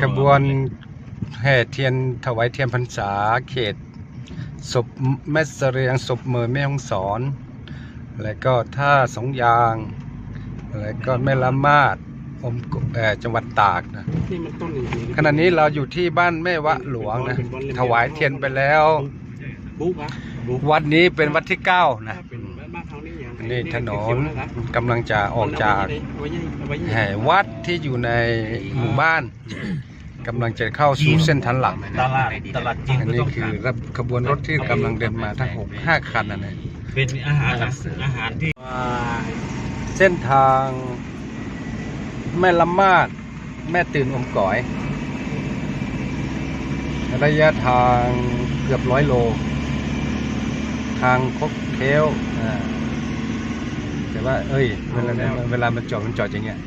ขบวนแห่เทียนถวายเทียนพรรษาเขตศพแม่เสรียงศพเมอแม่ฮ่องสอน แล้วก็ท่าสองยาง แล้วก็แม่ละมาดอมกเอ่อจังหวัดตากนะขณะนี้เราอยู่ที่บ้านแม่วะหลวงนะถวายเทียนไปแล้ว วัดนี้เป็นวัดที่เก้านะ นี่อย่างอันนี่ถนนเขียวๆนะครับกำลังจะออกจากเอาไว้ยังเอาไว้ยังแห่วัดที่อยู่ในหมู่บ้านกำลังจะเข้าสู่เส้นทางหลักตลาดตลาดจริงอันก็นี้ต้องคือการรับขบวนรถที่กำลังเดินมาทั้งหกห้าคันนะเนี่ยเป็นอาหารอาหารที่เส้นทางแม่ละมาดแม่ตื่นอมก๋อย ระยะทางเกือบร้อยโล ทางคดเคี้ยวอ่าแต่ ว่า เอ้ย เวลาเวลามันจอดมันจอดอย่างเงี้ย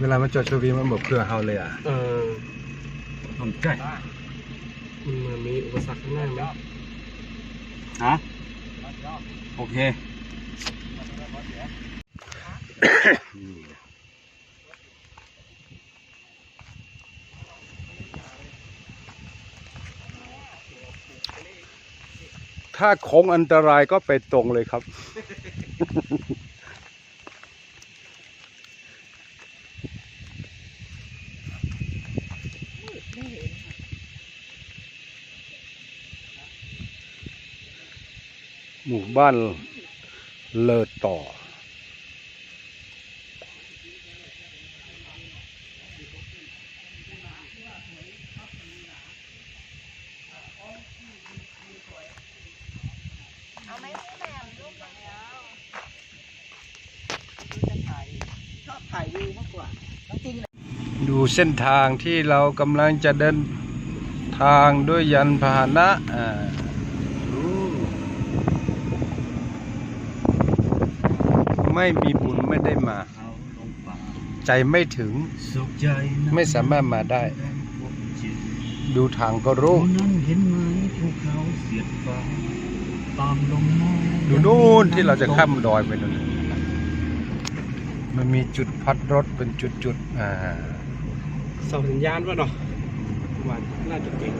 เวลามันจอดชวีมันบอกเพื่อเฮาเลยอะเออผมใช่มันมันมีอุปสรรคข้างหน้าไหมฮะโอเค ถ้าโค้งอันตรายก็ไปตรงเลยครับ หมู่บ้านเลอต่อ เอาไหมพี่แหม่มรูปแบบนี้ ชอบ ถ่ายวิวมากกว่าจริงดูเส้นทางที่เรากำลังจะเดินทางด้วยยันพาหนะอ่าไม่มีบุญไม่ได้มาเอาลงป่าใจไม่ถึงสุขใจนะไม่สามารถมาได้ ดูทางก็รู้ตรงนั้นเห็นไหมภูเขาเสียดฟ้าตามลงมาดูนู่นที่เราจะข้ามดอยไปนู่น มันมีจุดพัดรถเป็นจุดๆอ่าเสาสัญญาณป่ะเนาะว่าน่าจะเก่ง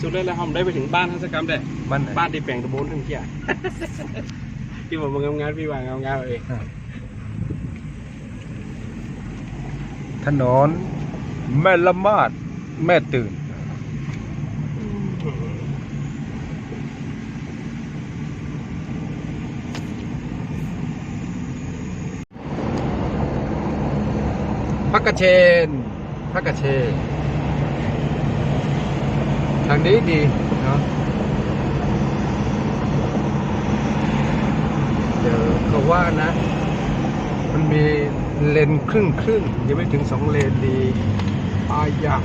สุดเลยแล้วผมได้ไปถึงบ้านทัศกรรมได้บ้านไหนบ้านที่แปลงตะโบนทั้งเที่ยที่ผมมางานงานพี่วางงานงานเองถนนแม่ละมาดแม่ตื่น กระเชนพักกระเชนทางนี้ดีเนาะเดี๋ยวเขาว่านะ มันมีเลนครึ่งครึ่งยังไม่ถึงสองเลนดีอายะ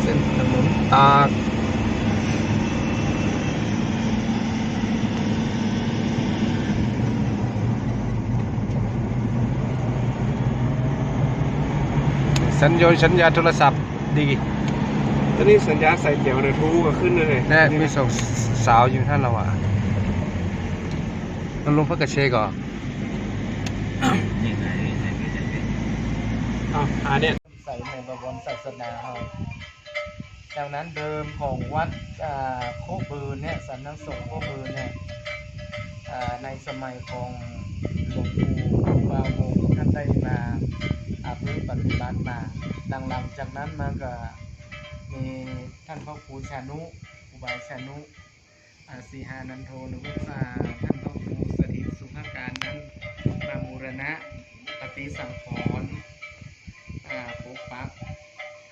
เส้นถนนตาก สัญญาณสัญญาณโทรศัพท์ดีตอนนี้สัญญาณใส่เจียวในทูก็ขึ้นเลยแน่มีสองสาวอยู่ท่านเราอะเราลงพักกระเชก่อนยังไงยังไงยังไงอ้าวอ่าเนี่ยใส่ในประวัติศาสนาเราจากนั้นเดิมของวัดอ่าโคกบืนเนี่ยสันนังสงฆ์โคกบืนเนี่ยอ่าในสมัยของหลวงปู่บาวงท่านได้มา อาภปฏิบัติมาดังหลังจากนั้นมาก็มีท่านพ่อครูชานุครูบายชานุอาสีหานันโทนุวุฒาท่านพ่อครูสถิตสุภาการนั้นมาบูรณะปฏิสังขรณ์อ่าปกปัก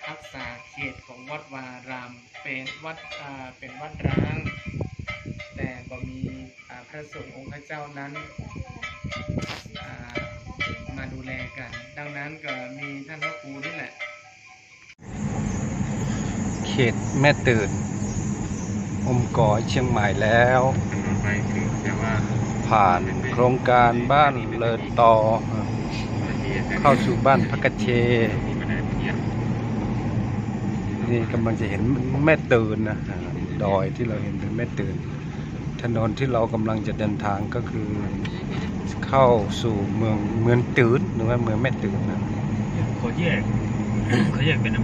รักษาเขตของวัดวารามเป็นวัดเป็นวัดร้าง แต่ก็มีพระสงฆ์องค์พระเจ้านั้นอ่า มาดูแลกัน ดังนั้นก็มีท่านพระครูนี่แหละ เขตแม่ตื่น อมก่อเชียงใหม่แล้ว ผ่านโครงการบ้านเลิศต่อ เข้าสู่บ้านพักกระเช นี่กำลังจะเห็นแม่ตื่นนะดอยที่เราเห็นเป็นแม่ตื่น ถนนที่เรากำลังจะเดินทางก็คือ เข้าสู่เมืองเมืองตื่นหรือว่าเมืองแม่ตื่นนะ ขอแยก ขอแยกเป็น